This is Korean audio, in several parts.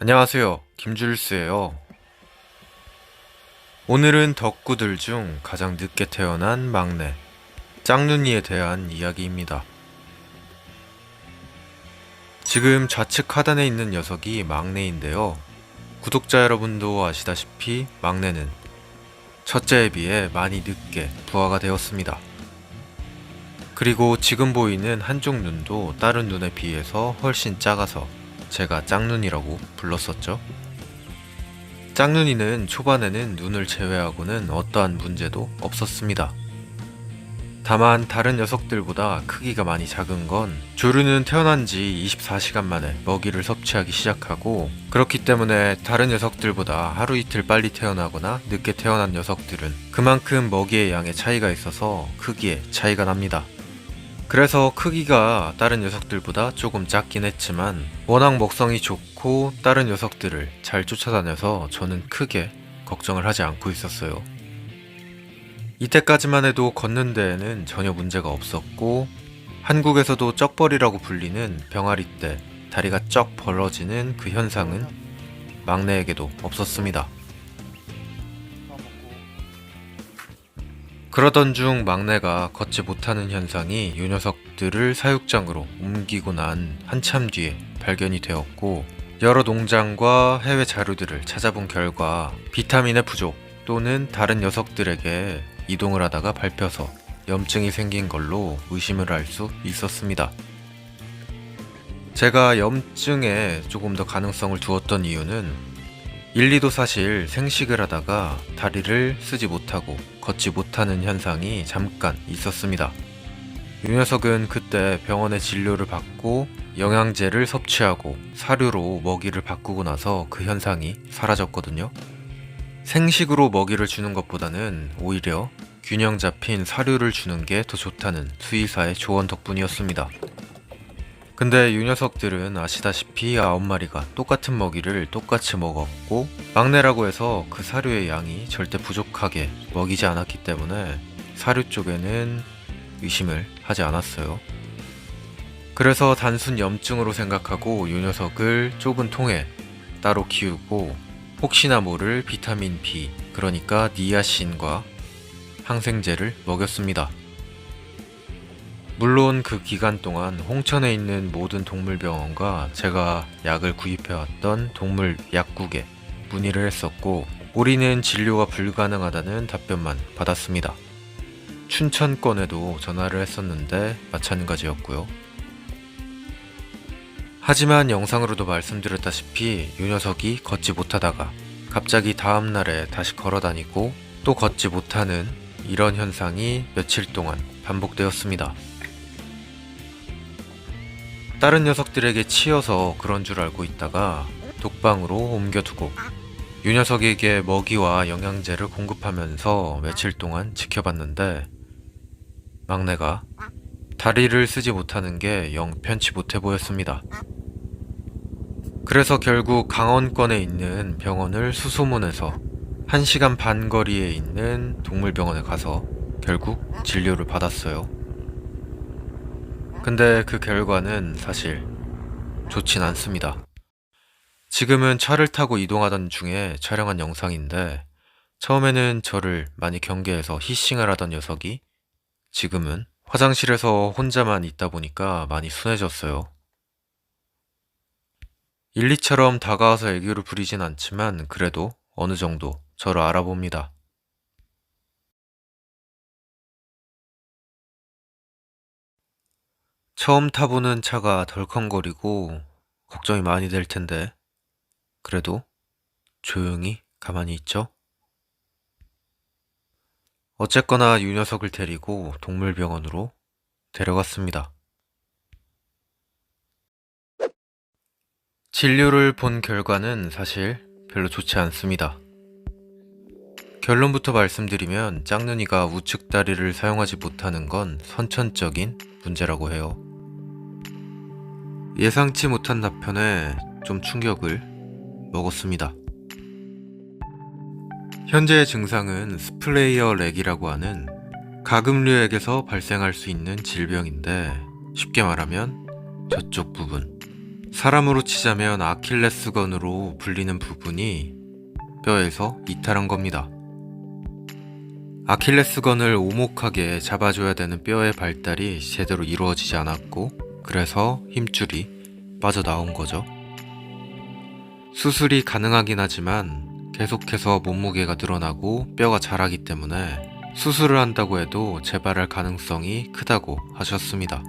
안녕하세요. 김줄스예요. 오늘은 덕구들 중 가장 늦게 태어난 막내 짱눈이에 대한 이야기입니다. 지금 좌측 하단에 있는 녀석이 막내인데요. 구독자 여러분도 아시다시피 막내는 첫째에 비해 많이 늦게 부화가 되었습니다. 그리고 지금 보이는 한쪽 눈도 다른 눈에 비해서 훨씬 작아서 제가 짝눈이라고 불렀었죠. 짝눈이는 초반에는 눈을 제외하고는 어떠한 문제도 없었습니다. 다만 다른 녀석들보다 크기가 많이 작은 건 조류는 태어난 지 24시간 만에 먹이를 섭취하기 시작하고 그렇기 때문에 다른 녀석들보다 하루 이틀 빨리 태어나거나 늦게 태어난 녀석들은 그만큼 먹이의 양의 차이가 있어서 크기에 차이가 납니다. 그래서 크기가 다른 녀석들보다 조금 작긴 했지만 워낙 먹성이 좋고 다른 녀석들을 잘 쫓아다녀서 저는 크게 걱정을 하지 않고 있었어요. 이때까지만 해도 걷는 데에는 전혀 문제가 없었고 한국에서도 쩍벌이라고 불리는 병아리 때 다리가 쩍 벌어지는 그 현상은 막내에게도 없었습니다. 그러던 중 막내가 걷지 못하는 현상이 요 녀석들을 사육장으로 옮기고 난 한참 뒤에 발견이 되었고 여러 농장과 해외 자료들을 찾아본 결과 비타민의 부족 또는 다른 녀석들에게 이동을 하다가 밟혀서 염증이 생긴 걸로 의심을 할 수 있었습니다. 제가 염증에 조금 더 가능성을 두었던 이유는 1, 2도 사실 생식을 하다가 다리를 쓰지 못하고 걷지 못하는 현상이 잠깐 있었습니다. 이 녀석은 그때 병원에 진료를 받고 영양제를 섭취하고 사료로 먹이를 바꾸고 나서 그 현상이 사라졌거든요. 생식으로 먹이를 주는 것보다는 오히려 균형 잡힌 사료를 주는 게 더 좋다는 수의사의 조언 덕분이었습니다. 근데 이 녀석들은 아시다시피 아홉 마리가 똑같은 먹이를 똑같이 먹었고 막내라고 해서 그 사료의 양이 절대 부족하게 먹이지 않았기 때문에 사료 쪽에는 의심을 하지 않았어요. 그래서 단순 염증으로 생각하고 이 녀석을 좁은 통에 따로 키우고 혹시나 모를 비타민 B 그러니까 니아신과 항생제를 먹였습니다. 물론 그 기간 동안 홍천에 있는 모든 동물병원과 제가 약을 구입해왔던 동물 약국에 문의를 했었고 우리는 진료가 불가능하다는 답변만 받았습니다. 춘천권에도 전화를 했었는데 마찬가지였고요. 하지만 영상으로도 말씀드렸다시피 이 녀석이 걷지 못하다가 갑자기 다음날에 다시 걸어 다니고 또 걷지 못하는 이런 현상이 며칠 동안 반복되었습니다. 다른 녀석들에게 치여서 그런 줄 알고 있다가 독방으로 옮겨두고 이 녀석에게 먹이와 영양제를 공급하면서 며칠 동안 지켜봤는데 막내가 다리를 쓰지 못하는 게 영 편치 못해 보였습니다. 그래서 결국 강원권에 있는 병원을 수소문해서 1시간 반 거리에 있는 동물병원에 가서 결국 진료를 받았어요. 근데 그 결과는 사실 좋진 않습니다. 지금은 차를 타고 이동하던 중에 촬영한 영상인데 처음에는 저를 많이 경계해서 히싱을 하던 녀석이 지금은 화장실에서 혼자만 있다 보니까 많이 순해졌어요. 1, 2처럼 다가와서 애교를 부리진 않지만 그래도 어느 정도 저를 알아봅니다. 처음 타보는 차가 덜컹거리고 걱정이 많이 될 텐데 그래도 조용히 가만히 있죠? 어쨌거나 유 녀석을 데리고 동물병원으로 데려갔습니다. 진료를 본 결과는 사실 별로 좋지 않습니다. 결론부터 말씀드리면 짝눈이가 우측 다리를 사용하지 못하는 건 선천적인 문제라고 해요. 예상치 못한 답변에 좀 충격을 먹었습니다. 현재의 증상은 스플레이어 렉이라고 하는 가금류액에서 발생할 수 있는 질병인데 쉽게 말하면 저쪽 부분 사람으로 치자면 아킬레스건으로 불리는 부분이 뼈에서 이탈한 겁니다. 아킬레스건을 오목하게 잡아줘야 되는 뼈의 발달이 제대로 이루어지지 않았고, 그래서 힘줄이 빠져나온 거죠. 수술이 가능하긴 하지만 계속해서 몸무게가 늘어나고 뼈가 자라기 때문에 수술을 한다고 해도 재발할 가능성이 크다고 하셨습니다.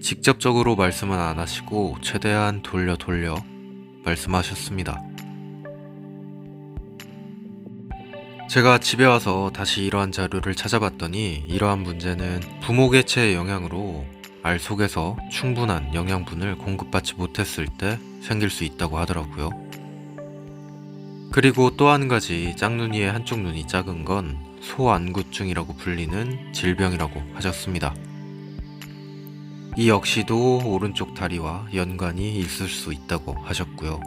직접적으로 말씀은 안 하시고 최대한 돌려 돌려 말씀하셨습니다. 제가 집에 와서 다시 이러한 자료를 찾아봤더니 이러한 문제는 부모 개체의 영향으로 알 속에서 충분한 영양분을 공급받지 못했을 때 생길 수 있다고 하더라고요. 그리고 또 한 가지 짝눈이의 한쪽 눈이 작은 건 소안구증이라고 불리는 질병이라고 하셨습니다. 이 역시도 오른쪽 다리와 연관이 있을 수 있다고 하셨고요.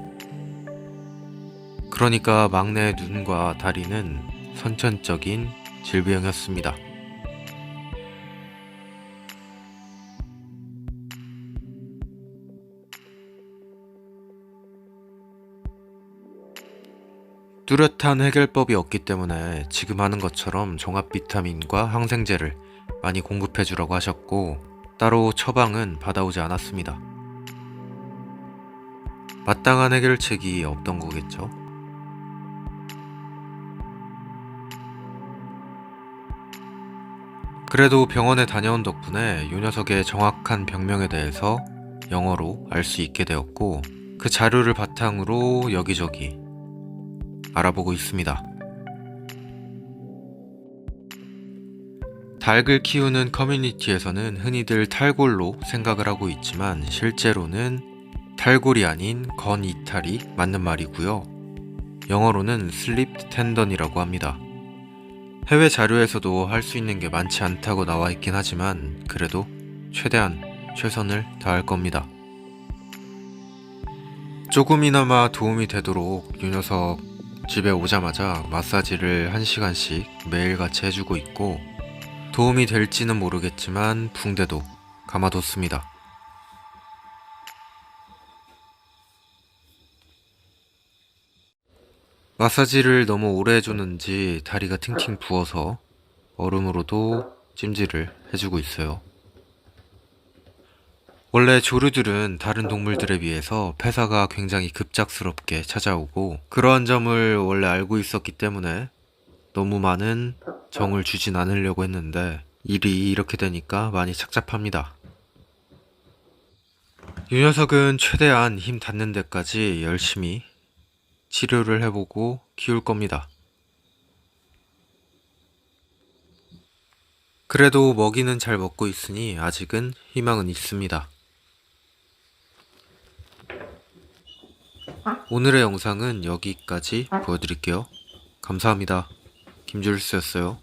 그러니까 막내의 눈과 다리는 선천적인 질병이었습니다. 뚜렷한 해결법이 없기 때문에 지금 하는 것처럼 종합 비타민과 항생제를 많이 공급해 주라고 하셨고 따로 처방은 받아오지 않았습니다. 마땅한 해결책이 없던 거겠죠. 그래도 병원에 다녀온 덕분에 요 녀석의 정확한 병명에 대해서 영어로 알 수 있게 되었고 그 자료를 바탕으로 여기저기 알아보고 있습니다. 닭을 키우는 커뮤니티에서는 흔히들 탈골로 생각을 하고 있지만 실제로는 탈골이 아닌 건 이탈이 맞는 말이고요. 영어로는 슬립 텐던이라고 합니다. 해외 자료에서도 할 수 있는 게 많지 않다고 나와 있긴 하지만 그래도 최대한 최선을 다할 겁니다. 조금이나마 도움이 되도록 이 녀석 집에 오자마자 마사지를 1시간씩 매일같이 해주고 있고 도움이 될지는 모르겠지만 붕대도 감아뒀습니다. 마사지를 너무 오래 해주는지 다리가 팅팅 부어서 얼음으로도 찜질을 해주고 있어요. 원래 조류들은 다른 동물들에 비해서 폐사가 굉장히 급작스럽게 찾아오고 그러한 점을 원래 알고 있었기 때문에 너무 많은 정을 주진 않으려고 했는데 일이 이렇게 되니까 많이 착잡합니다. 이 녀석은 최대한 힘 닿는 데까지 열심히 치료를 해보고 키울 겁니다. 그래도 먹이는 잘 먹고 있으니 아직은 희망은 있습니다. 오늘의 영상은 여기까지 보여드릴게요. 감사합니다. 김줄수였어요.